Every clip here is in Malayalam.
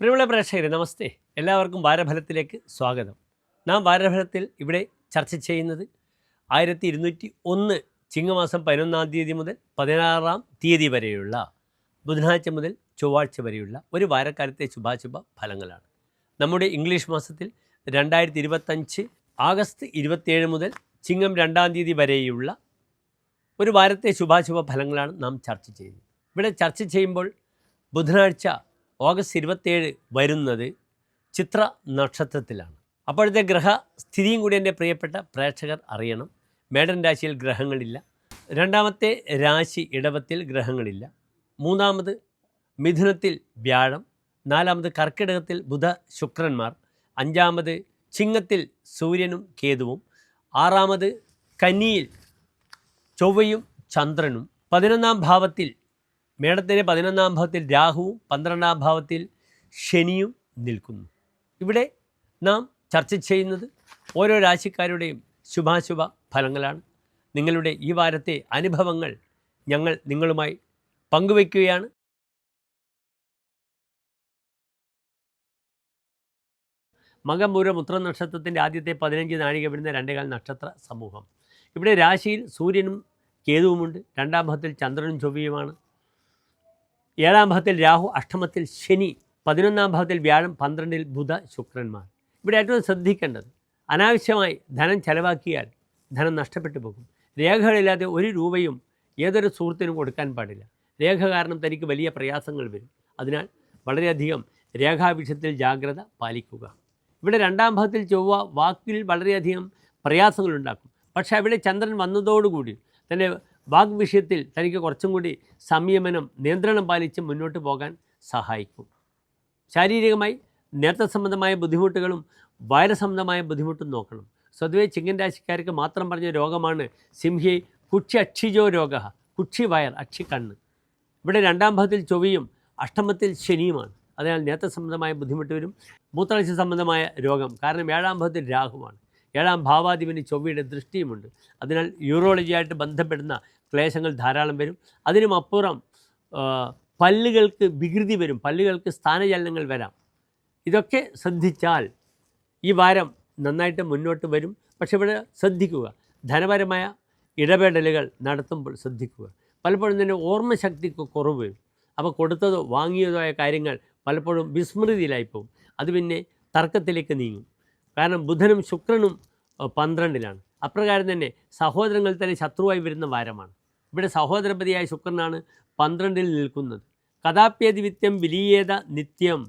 പ്രിയമുള്ള പ്രേക്ഷകരെ നമസ്തേ. എല്ലാവർക്കും വാരഫലത്തിലേക്ക് സ്വാഗതം. നാം വാരഫലത്തിൽ ഇവിടെ ചർച്ച ചെയ്യുന്നത് ആയിരത്തി ഇരുന്നൂറ്റി ഒന്ന് ചിങ്ങമാസം പതിനൊന്നാം തീയതി മുതൽ പതിനാറാം തീയതി വരെയുള്ള ബുധനാഴ്ച മുതൽ ചൊവ്വാഴ്ച വരെയുള്ള ഒരു വാരക്കാലത്തെ ശുഭാശുഭ ഫലങ്ങളാണ്. നമ്മുടെ ഇംഗ്ലീഷ് മാസത്തിൽ രണ്ടായിരത്തി ഇരുപത്തഞ്ച് ആഗസ്റ്റ് ഇരുപത്തിയേഴ് മുതൽ ചിങ്ങം രണ്ടാം തീയതി വരെയുള്ള ഒരു വാരത്തെ ശുഭാശുഭ ഫലങ്ങളാണ് നാം ചർച്ച ചെയ്യുന്നത്. ഇവിടെ ചർച്ച ചെയ്യുമ്പോൾ ബുധനാഴ്ച ഓഗസ്റ്റ് ഇരുപത്തേഴ് വരുന്നത് ചിത്ര നക്ഷത്രത്തിലാണ്. അപ്പോഴത്തെ ഗ്രഹസ്ഥിതിയും കൂടി എന്റെ പ്രിയപ്പെട്ട പ്രേക്ഷകർ അറിയണം. മേടൻ രാശിയിൽ ഗ്രഹങ്ങളില്ല. രണ്ടാമത്തെ രാശി ഇടവത്തിൽ ഗ്രഹങ്ങളില്ല. മൂന്നാമത് മിഥുനത്തിൽ വ്യാഴം. നാലാമത് കർക്കിടകത്തിൽ ബുധ ശുക്രന്മാർ. അഞ്ചാമത് ചിങ്ങത്തിൽ സൂര്യനും കേതുവും. ആറാമത് കന്നിയിൽ ചൊവ്വയും ചന്ദ്രനും. പതിനൊന്നാം ഭാവത്തിൽ മേടത്തിന്റെ പതിനൊന്നാം ഭാവത്തിൽ രാഹുവും പന്ത്രണ്ടാം ഭാവത്തിൽ ശനിയും നിൽക്കുന്നു. ഇവിടെ നാം ചർച്ച ചെയ്യുന്നത് ഓരോ രാശിക്കാരുടെയും ശുഭാശുഭ ഫലങ്ങളാണ്. നിങ്ങളുടെ ഈ വാരത്തെ അനുഭവങ്ങൾ ഞങ്ങൾ നിങ്ങളുമായി പങ്കുവയ്ക്കുകയാണ്. മകമൂരം ഉത്ര നക്ഷത്രത്തിന്റെ ആദ്യത്തെ പതിനഞ്ച് നാഴിക വരുന്ന രണ്ടേകാൽ നക്ഷത്ര സമൂഹം. ഇവിടെ രാശിയിൽ സൂര്യനും കേതുവുമുണ്ട്. രണ്ടാം ഭാഗത്തിൽ ചന്ദ്രനും ചൊവ്വയുമാണ്. ഏഴാം ഭാവത്തിൽ രാഹു അഷ്ടമത്തിൽ ശനി പതിനൊന്നാം ഭാവത്തിൽ വ്യാഴം പന്ത്രണ്ടിൽ ബുധ ശുക്രന്മാർ. ഇവിടെ ഏറ്റവും ശ്രദ്ധിക്കേണ്ടത് അനാവശ്യമായി ധനം ചെലവാക്കിയാൽ ധനം നഷ്ടപ്പെട്ടു പോകും. രേഖകളില്ലാതെ ഒരു രൂപയും ഏതൊരു സുഹൃത്തിനും കൊടുക്കാൻ പാടില്ല. രേഖ കാരണം തനിക്ക് വലിയ പ്രയാസങ്ങൾ വരും. അതിനാൽ വളരെയധികം രേഖാവിഷയത്തിൽ ജാഗ്രത പാലിക്കുക. ഇവിടെ രണ്ടാം ഭാഗത്തിൽ ചൊവ്വ വാക്കിൽ വളരെയധികം പ്രയാസങ്ങളുണ്ടാക്കും പക്ഷേ അവിടെ ചന്ദ്രൻ വന്നതോടുകൂടി തന്റെ വാഗ് വിഷയത്തിൽ തനിക്ക് കുറച്ചും കൂടി സംയമനം നിയന്ത്രണം പാലിച്ച് മുന്നോട്ട് പോകാൻ സഹായിക്കും. ശാരീരികമായി നേത്ര സംബന്ധമായ ബുദ്ധിമുട്ടുകളും വൈറസംബന്ധമായ ബുദ്ധിമുട്ടും നോക്കണം. സ്വതവേ ചിങ്ങൻ രാശിക്കാർക്ക് മാത്രം പറഞ്ഞ രോഗമാണ് സിംഹി കുക്ഷി അക്ഷിജോ രോഗ കുക്ഷി വയർ അക്ഷി കണ്ണ്. ഇവിടെ രണ്ടാം ഭാഗത്തിൽ ചൊവ്വയും അഷ്ടമത്തിൽ ശനിയുമാണ്. അതിനാൽ നേത്ര സംബന്ധമായ ബുദ്ധിമുട്ട് വരും. മൂത്രാഴ്ച സംബന്ധമായ രോഗം കാരണം ഏഴാം ഭാഗത്തിൽ രാഹുവാണ്. ഏഴാം ഭാവാധിപന് ചൊവ്വയുടെ ദൃഷ്ടിയുമുണ്ട്. അതിനാൽ യൂറോളജിയായിട്ട് ബന്ധപ്പെടുന്ന ക്ലേശങ്ങൾ ധാരാളം വരും. അതിനും അപ്പുറം പല്ലുകൾക്ക് വികൃതി വരും. പല്ലുകൾക്ക് സ്ഥാനചലനങ്ങൾ വരാം. ഇതൊക്കെ ശ്രദ്ധിച്ചാൽ ഈ വാരം നന്നായിട്ട് മുന്നോട്ട് വരും. പക്ഷെ ഇവിടെ ശ്രദ്ധിക്കുക. ധനപരമായ ഇടപെടലുകൾ നടത്തുമ്പോൾ ശ്രദ്ധിക്കുക. പലപ്പോഴും തന്നെ ഓർമ്മശക്തിക്ക് കുറവ്. വരും അപ്പോൾ കൊടുത്തതോ വാങ്ങിയതോ ആയ കാര്യങ്ങൾ പലപ്പോഴും വിസ്മൃതിയിലായിപ്പോവും. അത് പിന്നെ തർക്കത്തിലേക്ക് നീങ്ങും. കാരണം ബുധനും ശുക്രനും പന്ത്രണ്ടിലാണ്. അപ്രകാരം തന്നെ സഹോദരങ്ങൾ തന്നെ ശത്രുവായി വരുന്ന വാരമാണ്. ഇവിടെ സഹോദരപതിയായ ശുക്രനാണ് പന്ത്രണ്ടിൽ നിൽക്കുന്നത്. കഥാപ്യതിവിത്യം വിലീയത നിത്യം.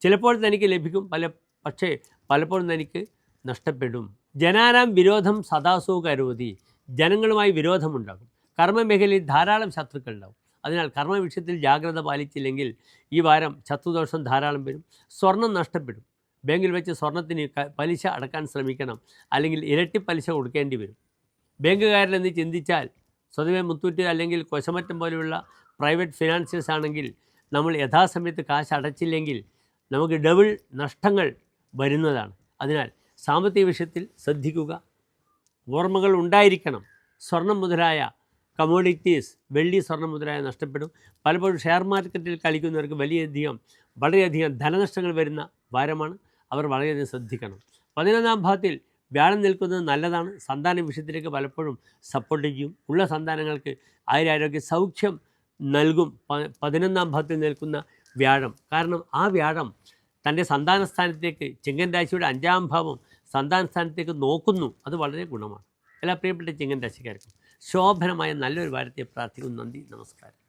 ചിലപ്പോൾ തനിക്ക് ലഭിക്കും പല പക്ഷേ പലപ്പോഴും തനിക്ക് നഷ്ടപ്പെടും. ജനാനാം വിരോധം സദാസോ കരോതി ജനങ്ങളുമായി വിരോധമുണ്ടാകും. കർമ്മമേഖലയിൽ ധാരാളം ശത്രുക്കൾ ഉണ്ടാകും. അതിനാൽ കർമ്മ വിഷയത്തിൽ ജാഗ്രത പാലിച്ചില്ലെങ്കിൽ ഈ വാരം ശത്രുദോഷം ധാരാളം വരും. സ്വർണം നഷ്ടപ്പെടും. ബാങ്കിൽ വെച്ച് സ്വർണത്തിന് പലിശ അടക്കാൻ ശ്രമിക്കണം. അല്ലെങ്കിൽ ഇരട്ടി പലിശ കൊടുക്കേണ്ടി വരും. ബാങ്കുകാരിലെന്ന് ചിന്തിച്ചാൽ സ്വതവേ മുത്തൂറ്റ് അല്ലെങ്കിൽ കൊശമറ്റം പോലെയുള്ള പ്രൈവറ്റ് ഫിനാൻഷ്യസ് ആണെങ്കിൽ നമ്മൾ യഥാസമയത്ത് കാശ് അടച്ചില്ലെങ്കിൽ നമുക്ക് ഡബിൾ നഷ്ടങ്ങൾ വരുന്നതാണ്. അതിനാൽ സാമ്പത്തിക വിഷയത്തിൽ ശ്രദ്ധിക്കുക. ഓർമ്മകൾ ഉണ്ടായിരിക്കണം. സ്വർണം മുതലായ കമോഡിറ്റീസ് വെള്ളി സ്വർണം മുതലായ നഷ്ടപ്പെടും. പലപ്പോഴും ഷെയർ മാർക്കറ്റിൽ കളിക്കുന്നവർക്ക് വലിയധികം വളരെയധികം ധനനഷ്ടങ്ങൾ വരുന്ന വാരമാണ്. അവർ വളരെയധികം ശ്രദ്ധിക്കണം. പതിനൊന്നാം ഭാഗത്തിൽ വ്യാഴം നിൽക്കുന്നത് നല്ലതാണ്. സന്താന വിഷയത്തിലേക്ക് പലപ്പോഴും സപ്പോർട്ട് ചെയ്യും. ഉള്ള സന്താനങ്ങൾക്ക് ആയുരാരോഗ്യ സൗഖ്യം നൽകും. പതിനൊന്നാം ഭാഗത്തിൽ നിൽക്കുന്ന വ്യാഴം. കാരണം ആ വ്യാഴം തന്റെ സന്താന സ്ഥാനത്തേക്ക് ചിങ്ങൻ രാശിയുടെ അഞ്ചാം ഭാവം സന്താന സ്ഥാനത്തേക്ക് നോക്കുന്നു. അത് വളരെ ഗുണമാണ്. എല്ലാ പ്രിയപ്പെട്ട ചിങ്ങൻ രാശിക്കാർക്കും ശോഭനമായ നല്ലൊരു വാരത്തെ പ്രാർത്ഥിക്കുന്നു. നന്ദി. നമസ്കാരം.